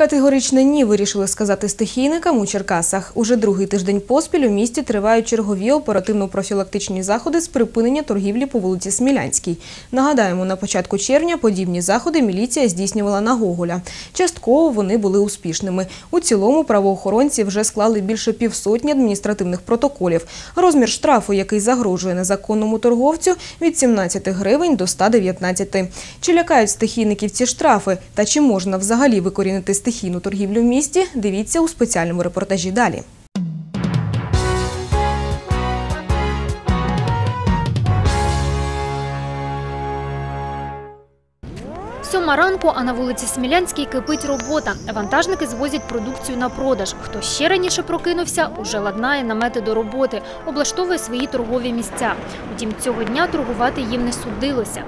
Категоричне ні вирішили сказати стихійникам у Черкасах. Уже другий тиждень поспіль у місті тривають чергові оперативно-профілактичні заходи з припинення торгівлі по вулиці Смілянській. Нагадаємо, на початку червня подібні заходи міліція здійснювала на Гоголя. Частково вони були успішними. У цілому правоохоронці вже склали більше півсотні адміністративних протоколів. Розмір штрафу, який загрожує незаконному торговцю, від 17 гривень до 119. Чи лякають стихійників ці штрафи? Та чи можна взагалі викорінити стихійну торгівлю в місті? Дивіться у спеціальному репортажі далі. Сьома ранку, а на вулиці Смілянській кипить робота. Вантажники звозять продукцію на продаж. Хто ще раніше прокинувся, уже ладнає намети до роботи, облаштовує свої торгові місця. Утім, цього дня торгувати їм не судилося.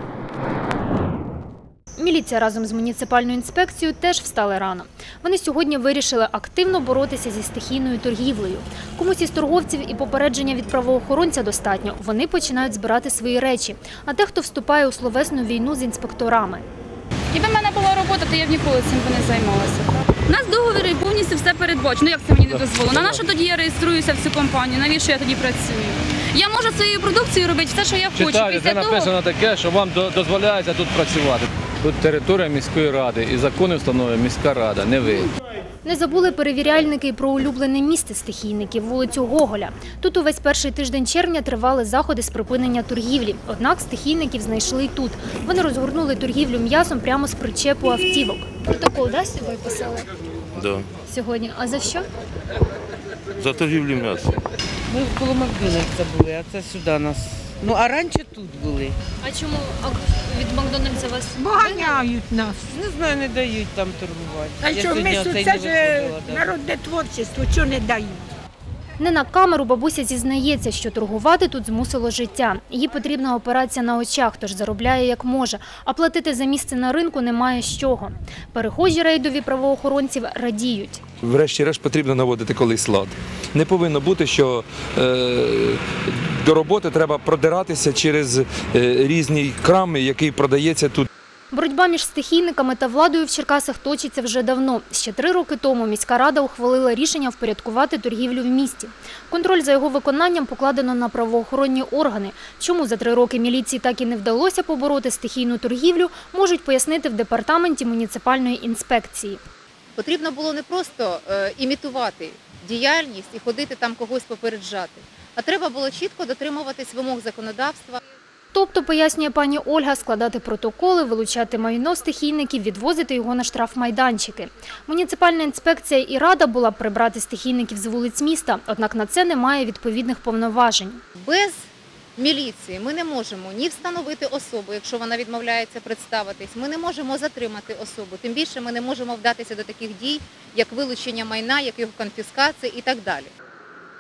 Міліція разом з муніципальною інспекцією теж встали рано. Вони сьогодні вирішили активно боротися зі стихійною торгівлею. Комусь із торговців і попередження від правоохоронця достатньо. Вони починають збирати свої речі. А дехто вступає у словесну війну з інспекторами. Якби в мене була робота, то я б ніколи цим би не займалася. У нас договір і повністю все передбачено. Ну як це мені не дозволено? На що тоді я реєструюся в цю компанію? Навіщо я тоді працюю? Я можу своєю продукцією робити все, що я хочу. Читаю, Після це того написано таке, що вам дозволяється тут працювати. Тут територія міської ради і закони встановлює міська рада, не ви. Не забули перевіряльники і про улюблене місце стихійників – вулицю Гоголя. Тут увесь перший тиждень червня тривали заходи з припинення торгівлі. Однак стихійників знайшли й тут. Вони розгорнули торгівлю м'ясом прямо з причепу автівок. Протокол да, з собою писали Да, сьогодні? А за що? за торгівлю м'ясом. Ми коло Макдональдса були, а це сюди нас. Ну а раніше тут були. А чому від Макдональдса вас Боганяють нас. Не знаю, не дають там торгувати. А Я що сьогодні ми це ж виходила, да. народне творчество, що не дають. Не на камеру бабуся зізнається, що торгувати тут змусило життя. Їй потрібна операція на очах, тож заробляє як може, а платити за місце на ринку немає з чого. Перехожі рейдові правоохоронців радіють. врешті-решт потрібно наводити колись лад. Не повинно бути, що е, до роботи треба продиратися через е, різні крами, який продається тут. Боротьба між стихійниками та владою в Черкасах точиться вже давно. Ще три роки тому міська рада ухвалила рішення впорядкувати торгівлю в місті. Контроль за його виконанням покладено на правоохоронні органи. Чому за три роки міліції так і не вдалося побороти стихійну торгівлю, можуть пояснити в департаменті муніципальної інспекції. Потрібно було не просто е, імітувати діяльність і ходити там когось попереджати, а треба було чітко дотримуватись вимог законодавства. Тобто, пояснює пані Ольга, складати протоколи, вилучати майно стихійників, відвозити його на штрафмайданчики. Муніципальна інспекція і рада була б прибрати стихійників з вулиць міста, однак на це немає відповідних повноважень. Без міліції ми не можемо ні встановити особу, якщо вона відмовляється представитись. Ми не можемо затримати особу. Тим більше ми не можемо вдатися до таких дій, як вилучення майна, як його конфіскація і так далі.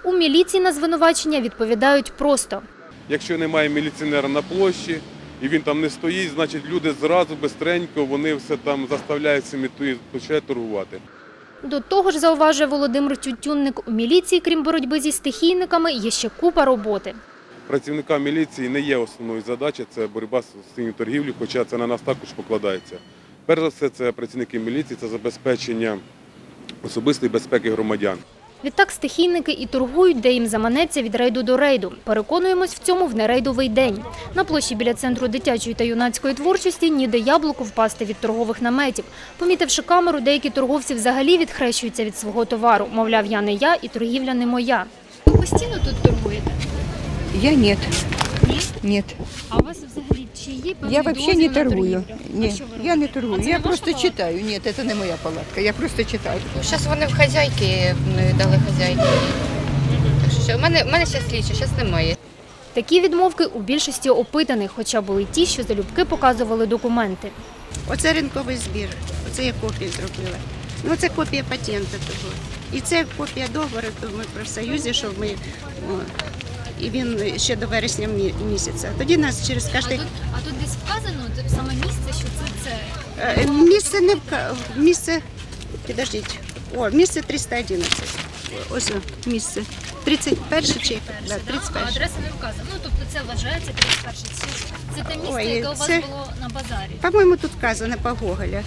У міліції на звинувачення відповідають просто. Якщо немає міліціонера на площі і він там не стоїть, значить люди зразу бистренько вони все там заставляють самі і почають торгувати. До того ж, зауважує Володимир Тютюнник, у міліції, крім боротьби зі стихійниками, є ще купа роботи. Працівникам міліції не є основною задачею це боротьба з цим торгівлею, хоча це на нас також покладається. Перш за все, це працівники міліції, це забезпечення особистої безпеки громадян. Відтак стихійники і торгують, де їм заманеться від рейду до рейду. Переконуємось в цьому в нерейдовий день. На площі біля центру дитячої та юнацької творчості ніде яблуку впасти від торгових наметів. Помітивши камеру, деякі торговці взагалі відхрещуються від свого товару. Мовляв, я не я і торгівля не моя. Ви постійно тут торгуєте? Я. Ні? Нет. А у вас взагалі чи є певний Я вообще не дозвіл на торгую. торгівлю? А Ні, що ви я не торгую. А це Я не просто палатка? читаю. Ні, це не моя палатка. Я просто читаю. Зараз вони в хазяйки не дали хазяйки. Так що в мене, в мене зараз слідчі, зараз немає. Такі відмовки у більшості опитаних, хоча були ті, що залюбки показували документи. Оце ринковий збір. Оце я копію зробила. Ну, це копія патента того. І це копія договору того ми про союзі, що ми. о, і він ще до вересня місяця. Тоді нас через кожен... а тут десь вказано саме місце, що це це. Е, Місце не вка... місце. Підождіть. О, місце 311. Ось місце. 31 чи да, 31. адреса не вказана. Ну тобто це вважається 31 Це, це те місце, Ой, яке у вас це- було на базарі. По-моєму, тут вказано по Гоголя.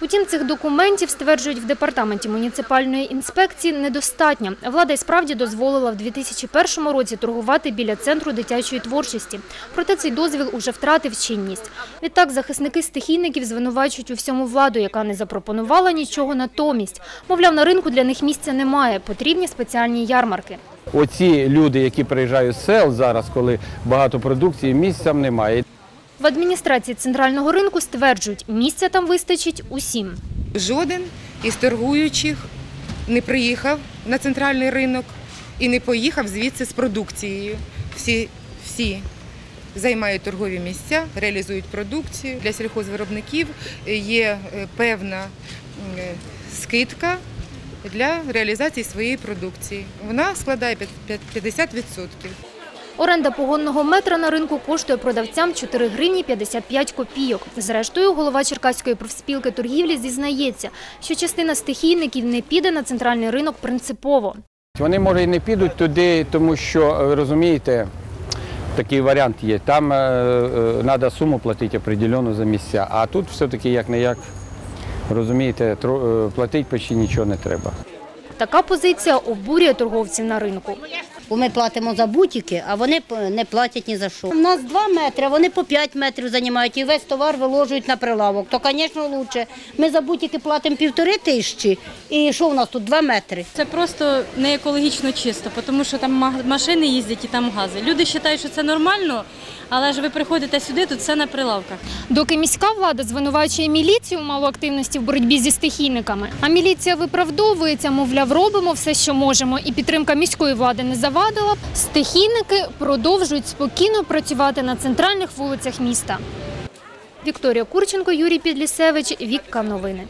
Утім, цих документів, стверджують в департаменті муніципальної інспекції, недостатньо. Влада й справді дозволила в 2001 році торгувати біля центру дитячої творчості. Проте цей дозвіл уже втратив чинність. Відтак захисники стихійників звинувачують у всьому владу, яка не запропонувала нічого натомість. Мовляв, на ринку для них місця немає, потрібні спеціальні ярмарки. Оці люди, які приїжджають з сел зараз, коли багато продукції, місць там немає. Адміністрації центрального ринку стверджують, місця там вистачить усім. Жоден із торгуючих не приїхав на центральний ринок і не поїхав звідси з продукцією. Всі, всі займають торгові місця, реалізують продукцію. Для сільхозвиробників є е, певна е, скидка для реалізації своєї продукції. Вона складає п'ят- п'ят- 50%. Оренда погонного метра на ринку коштує продавцям 4 гривні 55 копійок. Зрештою, голова Черкаської профспілки торгівлі зізнається, що частина стихійників не піде на центральний ринок принципово. Вони, може, і не підуть туди, тому що, е, розумієте, такий варіант є. Там треба суму платити определену за місця, а тут все-таки як-не-як, розумієте, тро- е, платити почти нічого не треба. Така позиція обурює торговців на ринку. Бо ми платимо за бутики, а вони не платять ні за що. У нас 2 метри, вони по 5 метрів займають і весь товар виложують на прилавок. То, звісно, краще. Ми за бутики платимо півтори тисячі, і що у нас тут 2 метри? Це просто не екологічно чисто, тому що там машини їздять і там гази. Люди вважають, що це нормально, але ж ви приходите сюди, тут все на прилавках. Доки міська влада звинувачує міліцію у малоактивності в боротьбі зі стихійниками, а міліція виправдовується, мовляв, робимо все, що можемо, і підтримка міської влади не завадила б, стихійники продовжують спокійно працювати на центральних вулицях міста. Вікторія Курченко, Юрій Підлісевич, Вікка Новини.